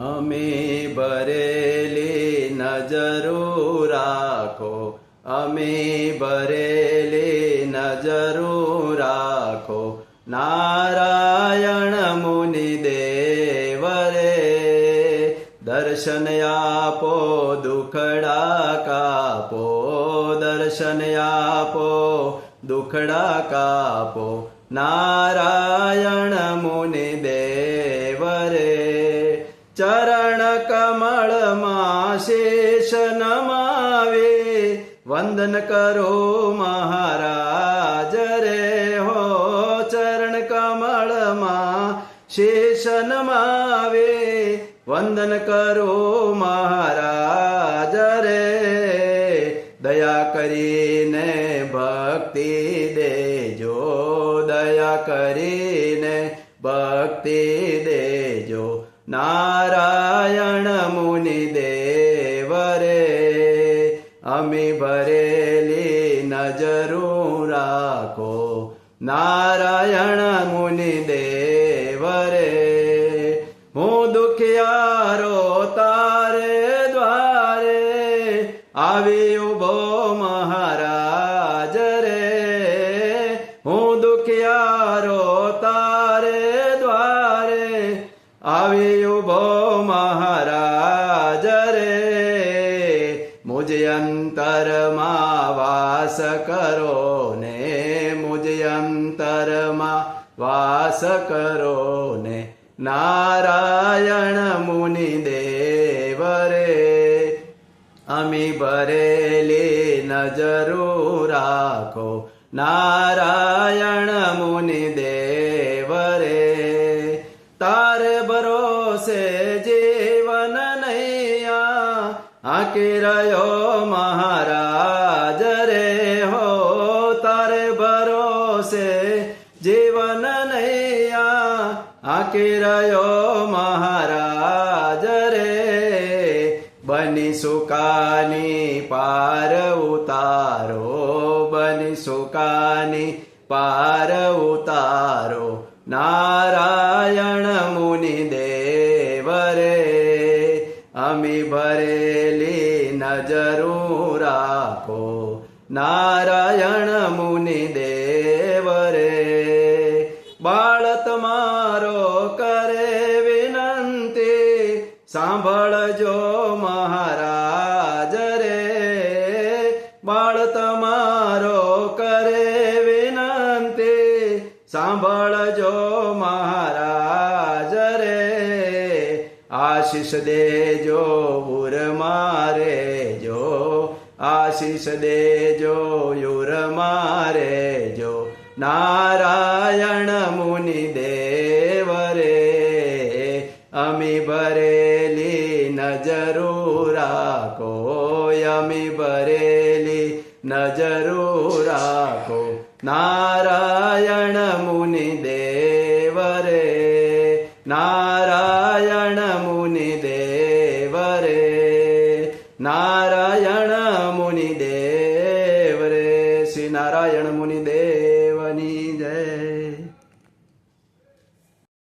અમે ભરેલી નજરો રાખો અમે ભરેલી નજરો રાખો નારાયણ મુનિ દેવ રે દર્શન આપો દુખડા કાપો દર્શન આપો દુખડા કાપો નારાયણ શેષ નમાવે વંદન કરો મહારાજ રે હો ચરણ કમળમાં શેષ નમાવે વંદન કરો મહારાજ રે દયા કરીને ભક્તિ દેજો દયા કરીને ભક્તિ દેજો નારાયણ મુનિ રે અમે ભરેલી નજરો રાખો. નારાયણ મુનિ દેવ રે, હું દુખિયારો તારે દ્વારે. આવી ઊભો મહારાજ રે, હું દુખિયારો તારે દ્વારે. આવી ઊભો મહારાજ રે મુજ અંતરમાં વાસ કરો ને મુજ અંતરમાં વાસ કરો ને નારાયણ મુનિ દેવ રે અમી ભરેલી નજરો રાખો નારાયણ મુનિ દેવ રે તારે ભરોસે જીવન આકી રહ્યો મહારાજ રે હો, તારે ભરોસે જીવન નૈયા. આકી રહ્યો મહારાજ રે, બની સુકાની પાર ઉતારો, બની સુકાની પાર ઉતારો. નારાયણ મુનિ રે અમે ભરેલી નજરો રાખો નારાયણ મુનિ દેવ રે બાળ તમારો કરે વિનંતી સાંભળજો મહારાજ રે બાળ તમારો કરે વિનંતી સાંભળજો મહારાજ આશીષ દેજો, ઉર મારે જો. આશીષ દેજો યુર મારે જો. નારાયણ મુનિ દેવ રે અમી ભરેલી નજરો રાખો અમી ભરેલી નજરો રાખો નારાયણ મુનિ દેવ નારાયણ મુનિ દેવ રે નારાયણ મુનિ દેવ રે શ્રી નારાયણ મુનિ દેવ